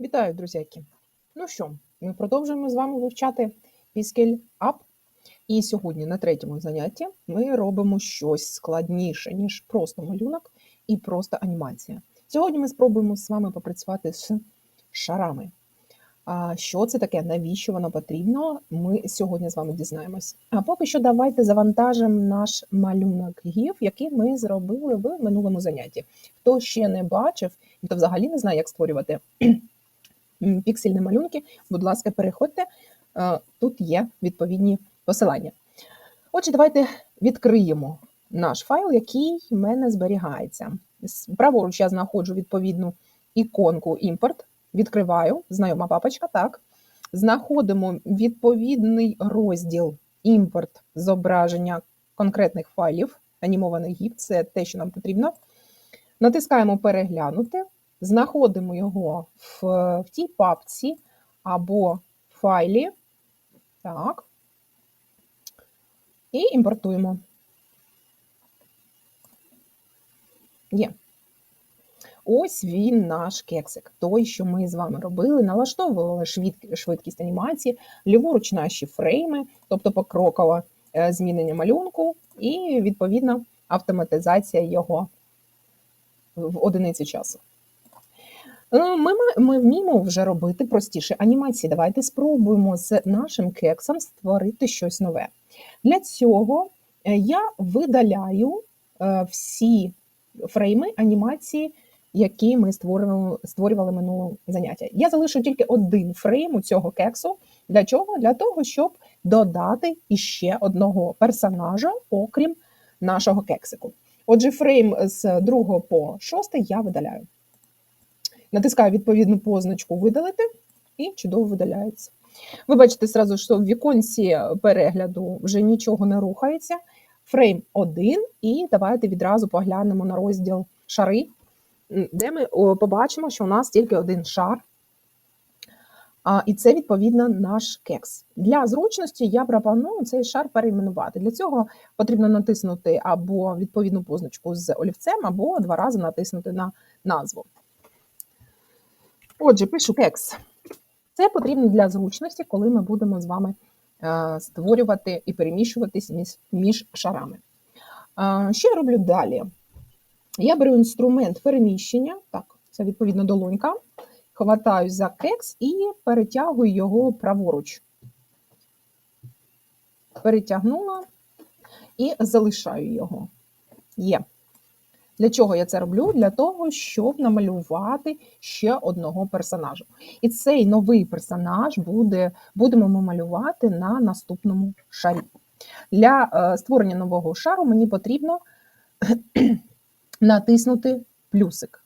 Вітаю, друзяки! Ну що, ми продовжуємо з вами вивчати Piskel Up. І сьогодні на третьому занятті ми робимо щось складніше, ніж просто малюнок і просто анімація. Сьогодні ми спробуємо з вами попрацювати з шарами. А що це таке? Навіщо воно потрібно? Ми сьогодні з вами дізнаємось. А поки що давайте завантажимо наш малюнок гів, який ми зробили в минулому занятті. Хто ще не бачив, і хто взагалі не знає, як створювати піксельні малюнки, будь ласка, переходьте. Е, Тут є відповідні посилання. Отже, давайте відкриємо наш файл, який в мене зберігається. Праворуч я знаходжу відповідну іконку імпорт, відкриваю, знайома папочка, так. Знаходимо відповідний розділ імпорт зображення конкретних файлів, анімованих гіф, це те, що нам потрібно. Натискаємо переглянути, знаходимо його в, в тій папці або файлі. Так. І імпортуємо. Є. Ось він наш кексик, той, що ми з вами робили, налаштовували швидк- швидкість анімації, ліворуч наші фрейми, тобто покрокове змінення малюнку, і відповідно автоматизація його в одиниці часу. Е, Ми, ми вміємо вже робити простіші анімації. Давайте спробуємо з нашим кексом створити щось нове. Для цього е, я видаляю е, всі фрейми анімації, які ми створювали, створювали минулого заняття. Я залишу тільки один фрейм у цього кексу. Для чого? Для того, щоб додати іще одного персонажа, окрім нашого кексику. Отже, фрейм з 2 по 6 я видаляю. Натискаю відповідну позначку видалити і чудово видаляється. Ви бачите зразу, що в віконці перегляду вже нічого не рухається. Фрейм 1, і давайте відразу поглянемо на розділ шари, де ми побачимо, що у нас тільки один шар. А, і це відповідно наш кекс. Для зручності я пропоную цей шар перейменувати. Для цього потрібно натиснути або відповідну позначку з олівцем, або два рази натиснути на назву. Отже, пишу кекс. Це потрібно для зручності, коли ми будемо з вами е, створювати і переміщуватись між, шарами. Е, Що я роблю далі? Я беру інструмент переміщення, так, це відповідно долонька, хватаю за кекс і перетягую його праворуч. Перетягнула і залишаю його. Є. Для чого я це роблю? Для того, щоб намалювати ще одного персонажа. І цей новий персонаж буде, будемо ми малювати на наступному шарі. Для е, створення нового шару мені потрібно натиснути плюсик.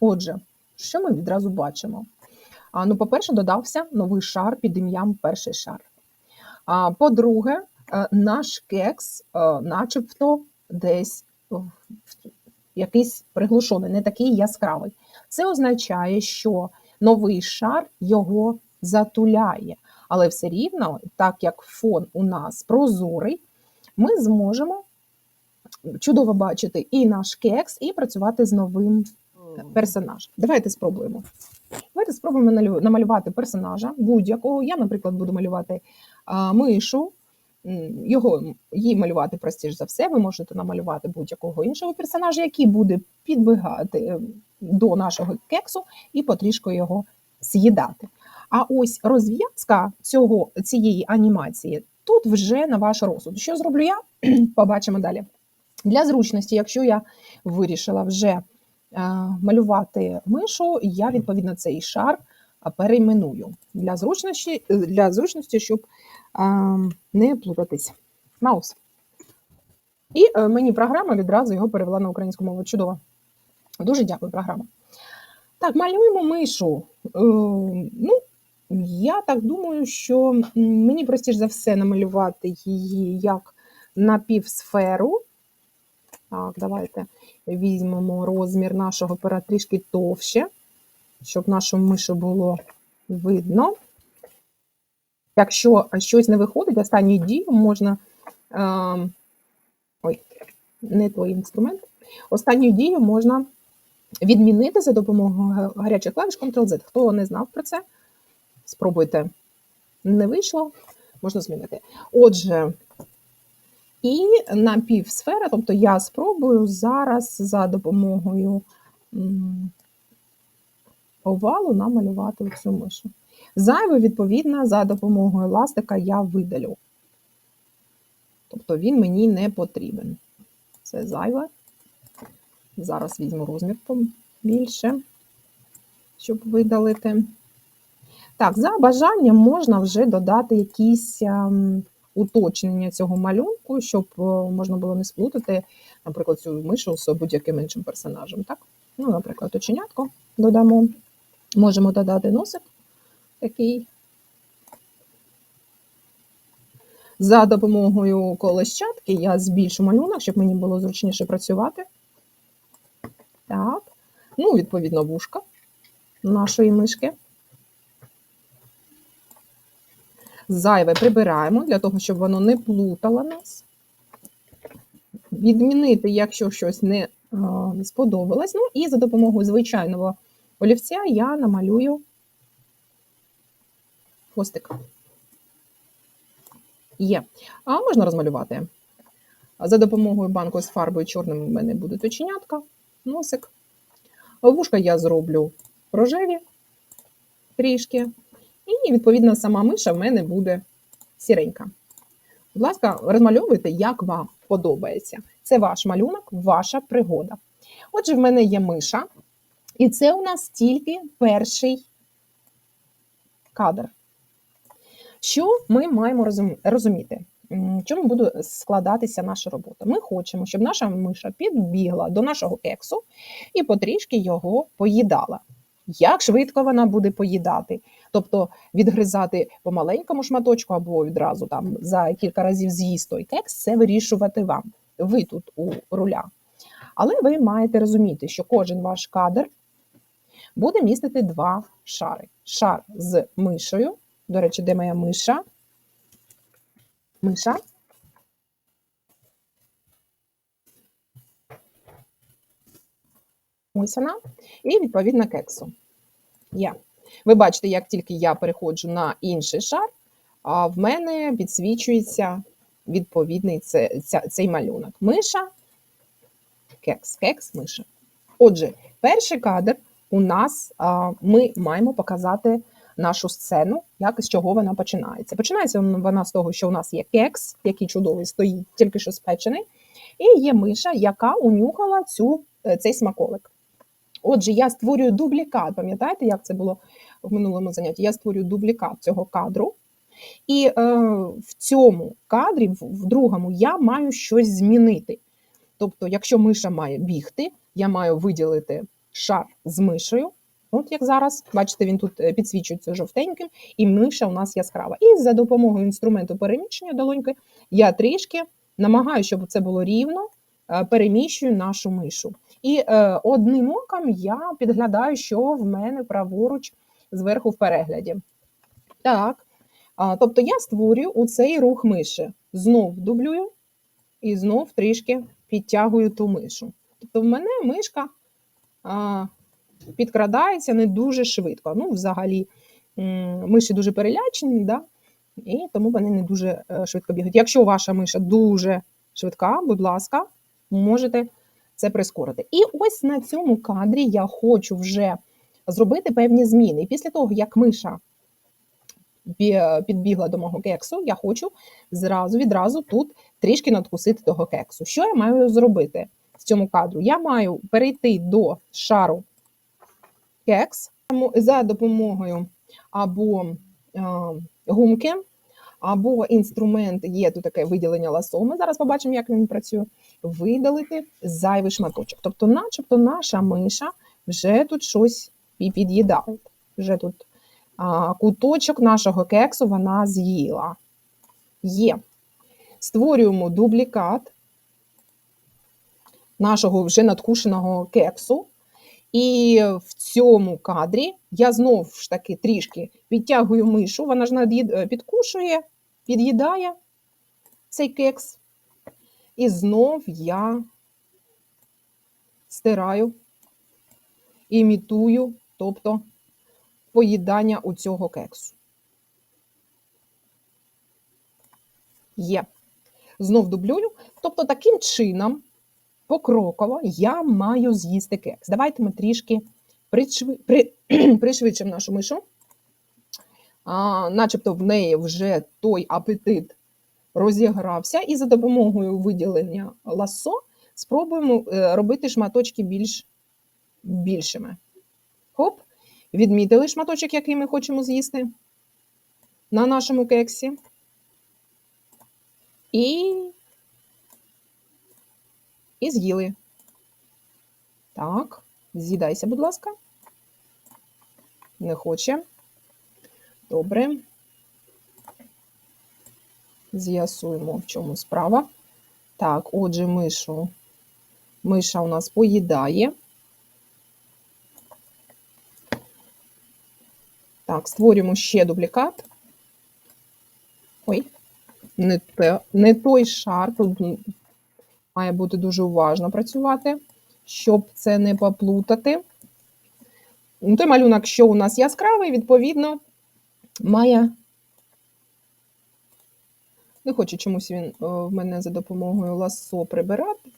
Отже, що ми відразу бачимо? А, ну, по-перше, додався новий шар під ім'ям перший шар. А, по-друге, е, наш кекс, е, начебто, десь якийсь приглушений, не такий яскравий. Це означає, що новий шар його затуляє. Але все рівно, так як фон у нас прозорий, ми зможемо чудово бачити і наш кекс, і працювати з новим персонажем. Давайте спробуємо. Давайте спробуємо намалювати персонажа будь-якого. Я, наприклад, буду малювати мишу. Його її малювати простіше за все. Ви можете намалювати будь-якого іншого персонажа, який буде підбігати е, до нашого кексу і потрішку його з'їдати. А ось розв'язка цього цієї анімації тут вже на ваш розсуд. Що зроблю я? Побачимо далі. Для зручності, якщо я вирішила вже е, малювати мишу, я відповідно цей шар перейменую для зручності, е, для зручності, щоб не плутатись. Маус. І е, мені програма відразу його перевела на українську мову. Чудово. Дуже дякую, програма. Так, малюємо мишу. Е, ну, я так думаю, що мені простіше за все намалювати її як напівсферу. Так, давайте візьмемо розмір нашого пера трішки товще, щоб нашу мишу було видно. Якщо щось не виходить, останньою дією можна. Е, ой, не той інструмент. Останньою дією можна відмінити за допомогою гарячих клавіш Ctrl-Z. Хто не знав про це, спробуйте. Не вийшло, можна змінити. Отже, і напівсфера, тобто я спробую зараз за допомогою овалу намалювати цю мишу. Зайве, відповідно, за допомогою ластика я видалю. Тобто він мені не потрібен. Це зайве. Зараз візьму розмір побільше, щоб видалити. Так, за бажанням можна вже додати якісь ем, уточнення цього малюнку, щоб е, можна було не сплутати, наприклад, цю мишу з будь-яким іншим персонажем. Так? Ну, наприклад, оченятко додамо. Можемо додати носик такий. За допомогою колещатки я збільшу малюнок, щоб мені було зручніше працювати. Так. Ну, відповідно, вушка нашої мишки. Зайве прибираємо для того, щоб воно не плутало нас. Відмінити, якщо щось не сподобалось. Ну і за допомогою звичайного олівця я намалюю хвостик. Є. А можна розмалювати. За допомогою банку з фарбою чорним у мене будуть оченятка, носик. Вушка я зроблю рожеві трішки. І, відповідно, сама миша в мене буде сіренька. Будь ласка, розмальовуйте, як вам подобається. Це ваш малюнок, ваша пригода. Отже, в мене є миша, і це у нас тільки перший кадр. Що ми маємо розуміти? Чому буде складатися наша робота? Ми хочемо, щоб наша миша підбігла до нашого кексу і потрішки його поїдала. Як швидко вона буде поїдати? Тобто відгризати по маленькому шматочку або відразу там за кілька разів з'їсть той кекс, це вирішувати вам. Ви тут у руля. Але ви маєте розуміти, що кожен ваш кадр буде містити два шари: шар з мишею. До речі, де моя миша? Миша. Ось вона. І відповідно кексу. Є. Ви бачите, як тільки я переходжу на інший шар, а в мене підсвічується відповідний цей малюнок. Миша, кекс, кекс, миша. Отже, перший кадр у нас ми маємо показати нашу сцену, як з чого вона починається. Починається вона з того, що у нас є кекс, який чудовий стоїть, тільки що спечений, і є миша, яка унюхала цю, е, цей смаколик. Отже, я створюю дублікат. Пам'ятаєте, як це було в минулому занятті? Я створюю дублікат цього кадру. І е, в цьому кадрі, в, в другому, я маю щось змінити. Тобто, якщо миша має бігти, я маю виділити шар з мишею. От як зараз, бачите, він тут е, підсвічується жовтеньким, і миша у нас яскрава. І за допомогою інструменту переміщення долоньки я трішки намагаюся, щоб це було рівно, е, переміщую нашу мишу. І е, одним оком я підглядаю, що в мене праворуч зверху в перегляді. Так. А, тобто я створюю у цей рух миші. Знов дублюю і знов трішки підтягую ту мишу. Тобто в мене мишка підкрадається не дуже швидко. Ну, взагалі, миші дуже перелячені, да? і тому вони не дуже е, швидко бігають. Якщо ваша миша дуже швидка, будь ласка, можете це прискорити. І ось на цьому кадрі я хочу вже зробити певні зміни. І після того, як миша підбігла до мого кексу, я хочу зразу відразу тут трішки надкусити того кексу. Що я маю зробити в цьому кадру? Я маю перейти до шару кекс за допомогою або е, гумки, або інструмент, є тут таке виділення ласо. Ми зараз побачимо, як він працює. Видалити зайвий шматочок. Тобто, начебто, наша миша вже тут щось під'їдає. Вже тут куточок нашого кексу вона з'їла. Є. Створюємо дублікат нашого вже надкушеного кексу. І в цьому кадрі я знову ж таки трішки підтягую мишу, вона ж е, підкушує, під'їдає цей кекс. І знов я стираю імітую, тобто поїдання у цього кексу. Є. Знов дублюю. Тобто, таким чином, покроково, я маю з'їсти кекс. Давайте ми трішки пришви... при... пришвидшимо нашу мишу. А, Начебто в неї вже той апетит розігрався, і за допомогою виділення ласо спробуємо е, робити шматочки більш більшими. Хоп, відмітили шматочок, який ми хочемо з'їсти на нашому кексі. І і з'їли. Так, з'їдайся, будь ласка. Не хоче. Добре. З'ясуємо, в чому справа. Так, отже, мишу. Миша у нас поїдає. Так, створюємо ще дублікат. Ой, не, той шар. Тут має бути дуже уважно працювати, щоб це не поплутати. Ну, той малюнок, що у нас яскравий, відповідно, має. Не хочу чомусь він в мене за допомогою ласо прибирати.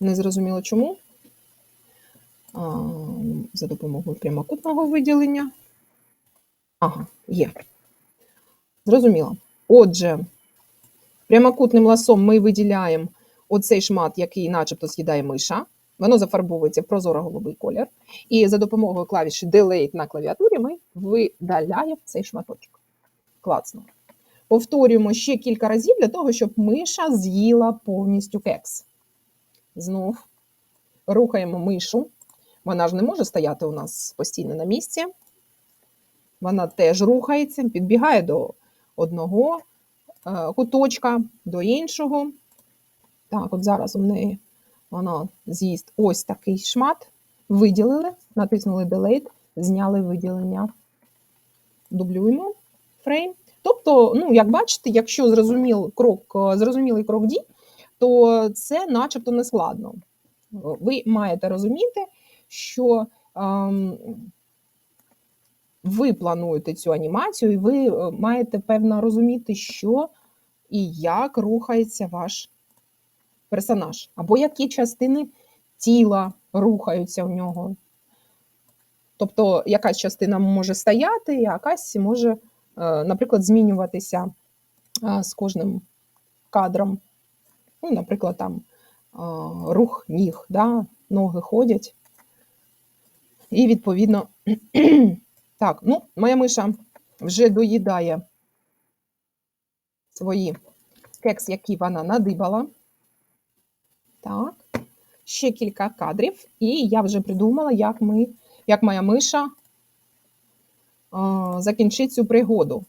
Не зрозуміло чому. А, За допомогою прямокутного виділення. Ага, є. Зрозуміло. Отже, прямокутним ласом ми виділяємо оцей шмат, який начебто з'їдає миша. Воно зафарбовується в прозоро-голубий колір. І за допомогою клавіші Delete на клавіатурі ми видаляємо цей шматочок. Класно. Повторюємо ще кілька разів для того, щоб миша з'їла повністю кекс. Знов рухаємо мишу. Вона ж не може стояти у нас постійно на місці. Вона теж рухається, підбігає до одного куточка, до іншого. Так, от зараз у неї вона з'їсть ось такий шмат. Виділили, натиснули Delete, зняли виділення. Дублюємо фрейм. Тобто, ну, як бачите, якщо зрозуміл крок, зрозумілий крок дій, то це начебто не складно. Ви маєте розуміти, що ем, ви плануєте цю анімацію, і ви е, маєте певно розуміти, що і як рухається ваш персонаж, або які частини тіла рухаються в нього. Тобто, якась частина може стояти, а якась може, е, наприклад, змінюватися е, з кожним кадром. Ну, Наприклад, там рух ніг, да? ноги ходять. І, відповідно, так, ну, моя миша вже доїдає свої кекс, які вона надибала. Так, ще кілька кадрів, і я вже придумала, як ми, як моя миша а, закінчить цю пригоду.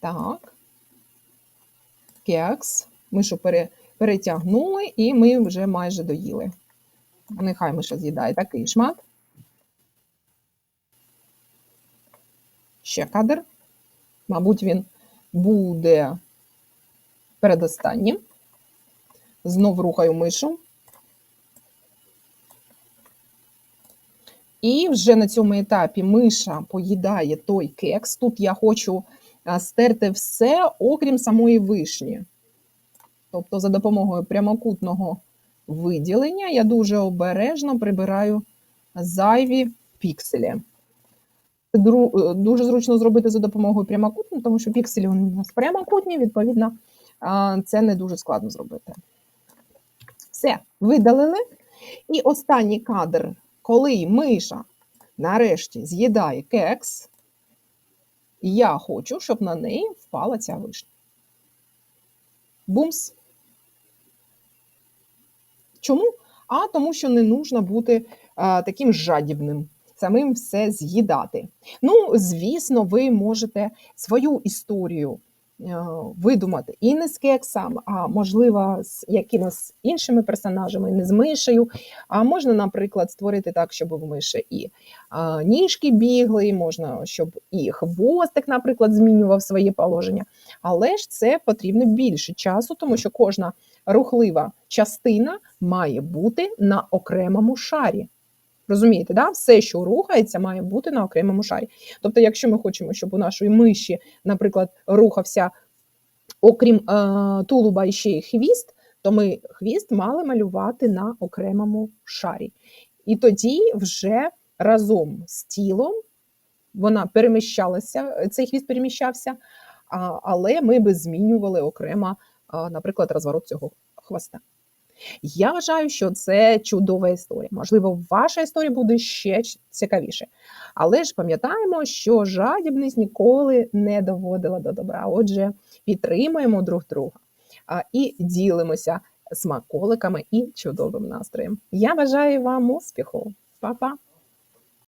Так, кекс. Мишу пере, перетягнули, і ми вже майже доїли. Нехай миша з'їдає такий шмат. Ще кадр. Мабуть, він буде передостаннім. Знов рухаю мишу. І вже на цьому етапі миша поїдає той кекс. Тут я хочу стерти все, окрім самої вишні. Тобто, за допомогою прямокутного виділення я дуже обережно прибираю зайві пікселі. Це дуже зручно зробити за допомогою прямокутного, тому що пікселі у нас прямокутні, відповідно, це не дуже складно зробити. Все, видалили. І останній кадр, коли миша нарешті з'їдає кекс, я хочу, щоб на неї впала ця вишня. Бумс! Чому? А тому, що не нужно бути а, таким жадібним, самим все з'їдати. Ну, звісно, ви можете свою історію е, видумати і не з кексом, а можливо з якимось іншими персонажами, не з мишею. А можна, наприклад, створити так, щоб в миші і ніжки бігли, можна, щоб і хвостик, наприклад, змінював своє положення. Але ж це потрібно більше часу, тому що кожна рухлива частина має бути на окремому шарі. Розумієте, да? все, що рухається, має бути на окремому шарі. Тобто, якщо ми хочемо, щоб у нашої миші, наприклад, рухався, окрім е, тулуба і ще й хвіст, то ми хвіст мали малювати на окремому шарі. І тоді вже разом з тілом вона переміщалася, цей хвіст переміщався, але ми би змінювали окремо, наприклад, розворот цього хвоста. Я вважаю, що це чудова історія. Можливо, ваша історія буде ще цікавіше. Але ж пам'ятаємо, що жадібність ніколи не доводила до добра. Отже, підтримуємо друг друга і ділимося смаколиками і чудовим настроєм. Я бажаю вам успіху. Па-па!